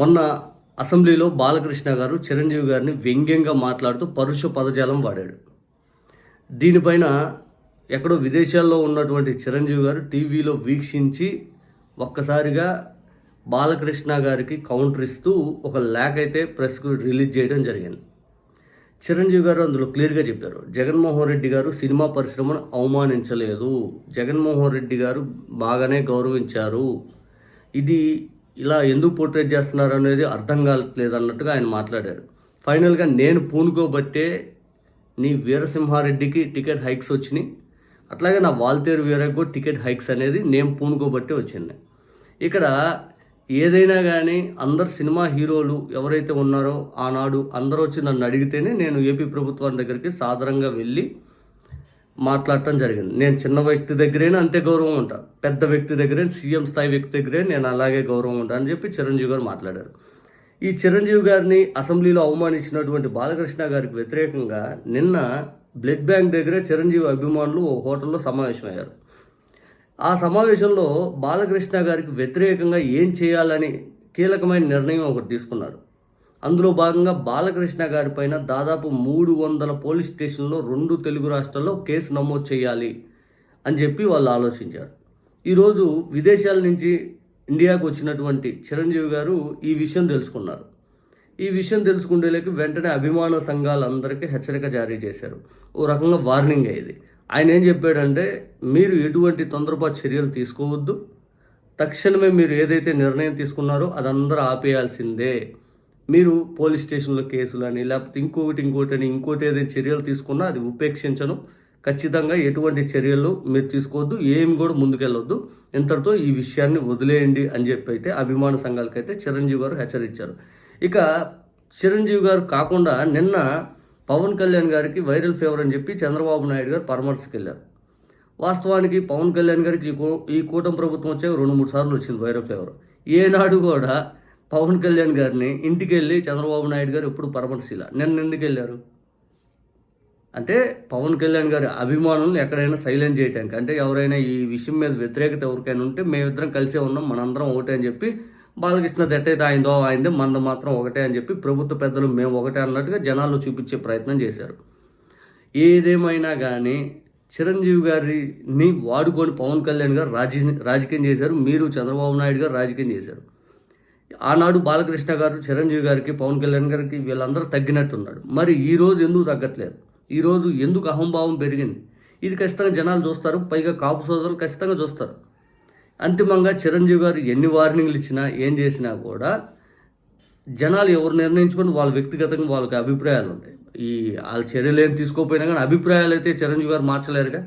మొన్న అసెంబ్లీలో బాలకృష్ణ గారు చిరంజీవి గారిని వ్యంగ్యంగా మాట్లాడుతూ పరుష పదజాలం వాడాడు. దీనిపైన ఎక్కడో విదేశాల్లో ఉన్నటువంటి చిరంజీవి గారు టీవీలో వీక్షించి ఒక్కసారిగా బాలకృష్ణ గారికి కౌంటర్ ఇస్తూ ఒక లేఖ అయితే ప్రెస్కు రిలీజ్ చేయడం జరిగింది. చిరంజీవి గారు అందులో క్లియర్గా చెప్పారు జగన్మోహన్ రెడ్డి గారు సినిమా పరిశ్రమను అవమానించలేదు. జగన్మోహన్ రెడ్డి గారు బాగానే గౌరవించారు. ఇది ఇలా ఎందుకు పోర్ట్రేట్ చేస్తున్నారు అనేది అర్థం కావట్లేదు అన్నట్టుగా ఆయన మాట్లాడారు. ఫైనల్గా నేను పూనుకోబట్టే నీ వీరసింహారెడ్డికి టికెట్ హైక్స్ వచ్చినాయి. అట్లాగే నా వాల్తేరు వీరకు టికెట్ హైక్స్ అనేది నేను పూనుకోబట్టే వచ్చింది. ఇక్కడ ఏదైనా కానీ అందరు సినిమా హీరోలు ఎవరైతే ఉన్నారో ఆనాడు అందరూ వచ్చి నన్ను అడిగితేనే నేను ఏపీ ప్రభుత్వం దగ్గరికి సాధారణంగా వెళ్ళి మాట్లాడటం జరిగింది. నేను చిన్న వ్యక్తి దగ్గరైనా? అంతే గౌరవం ఉంటా. పెద్ద వ్యక్తి దగ్గరే సీఎం స్థాయి వ్యక్తి దగ్గరే నేను అలాగే గౌరవం ఉంటా అని చెప్పి చిరంజీవి గారు మాట్లాడారు. ఈ చిరంజీవి గారిని అసెంబ్లీలో అవమానించినటువంటి బాలకృష్ణ గారికి వ్యతిరేకంగా నిన్న బ్లడ్ బ్యాంక్ దగ్గర చిరంజీవి అభిమానులు ఓ హోటల్లో సమావేశమయ్యారు. ఆ సమావేశంలో బాలకృష్ణ గారికి వ్యతిరేకంగా ఏం చేయాలని కీలకమైన నిర్ణయం ఒకటి తీసుకున్నారు. అందులో భాగంగా బాలకృష్ణ గారి పైన దాదాపు మూడు వందల పోలీస్ స్టేషన్లో రెండు తెలుగు రాష్ట్రాల్లో కేసు నమోదు చేయాలి అని చెప్పి వాళ్ళు ఆలోచించారు. ఈరోజు విదేశాల నుంచి ఇండియాకు వచ్చినటువంటి చిరంజీవి గారు ఈ విషయం తెలుసుకున్నారు. ఈ విషయం తెలుసుకునేలేకి వెంటనే అభిమాన సంఘాలందరికీ హెచ్చరిక జారీ చేశారు. ఓ రకంగా వార్నింగ్ అయ్యేది. ఆయన ఏం చెప్పాడంటే మీరు ఎటువంటి తొందరపాటు చర్యలు తీసుకోవద్దు. తక్షణమే మీరు ఏదైతే నిర్ణయం తీసుకున్నారో అదందరూ ఆపేయాల్సిందే. మీరు పోలీస్ స్టేషన్లో కేసులని లేకపోతే ఇంకొకటి ఇంకోటి ఇంకోటి ఏదైనా చర్యలు తీసుకున్నా అది ఉపేక్షించను. ఖచ్చితంగా ఎటువంటి చర్యలు మీరు తీసుకోవద్దు ఏమి కూడా ముందుకెళ్ళొద్దు. ఇంతటితో ఈ విషయాన్ని వదిలేయండి అని చెప్పి అయితే అభిమాన సంఘాలకైతే చిరంజీవి గారు హెచ్చరించారు. ఇక చిరంజీవి గారు కాకుండా నిన్న పవన్ కళ్యాణ్ గారికి వైరల్ ఫీవర్ అని చెప్పి చంద్రబాబు నాయుడు గారు పరామర్శకు వెళ్ళారు వాస్తవానికి పవన్ కళ్యాణ్ గారికి ఈ కూ- ఈ కూటమి ప్రభుత్వం వచ్చే రెండు మూడు సార్లు వచ్చింది వైరల్ ఫీవర్. ఏనాడు కూడా పవన్ కళ్యాణ్ గారిని ఇంటికి వెళ్ళి చంద్రబాబు నాయుడు గారు ఎప్పుడు పరామర్శిల నిన్న ఎందుకు వెళ్ళారు అంటే పవన్ కళ్యాణ్ గారి అభిమానులను ఎక్కడైనా సైలెంట్ చేయడానికి అంటే ఎవరైనా ఈ విషయం మీద వ్యతిరేకత ఎవరికైనా ఉంటే మేమిద్దరం కలిసే ఉన్నాం మనందరం ఒకటే అని చెప్పి బాలకృష్ణ ఎట్టయితే ఆయనదో ఆయనదే మనది మాత్రం ఒకటే అని చెప్పి ప్రభుత్వ పెద్దలు మేము ఒకటే అన్నట్టుగా జనాల్లో చూపించే ప్రయత్నం చేశారు. ఏదేమైనా కానీ చిరంజీవి గారిని వాడుకొని పవన్ కళ్యాణ్ గారు రాజీ రాజకీయం చేశారు మీరు చంద్రబాబు నాయుడు గారు రాజకీయం చేశారు. ఆనాడు బాలకృష్ణ గారు చిరంజీవి గారికి పవన్ కళ్యాణ్ గారికి వీళ్ళందరూ తగ్గినట్టున్నాడు. మరి ఈ రోజు ఎందుకు తగ్గట్లేదు? ఈ రోజు ఎందుకు అహంభావం పెరిగింది? ఇది ఖచ్చితంగా జనాలు చూస్తారు. పైగా కాపు సోదరులు ఖచ్చితంగా చూస్తారు. అంతిమంగా చిరంజీవి గారు ఎన్ని వార్నింగ్లు ఇచ్చినా ఏం చేసినా కూడా జనాలు ఎవరు నిర్ణయించుకొని వాళ్ళ వ్యక్తిగతంగా వాళ్ళకి అభిప్రాయాలు ఉంటాయి. ఈ వాళ్ళ చర్యలు ఏం తీసుకోకపోయినా కానీ అభిప్రాయాలు అయితే చిరంజీవి గారు మార్చలేరుగా.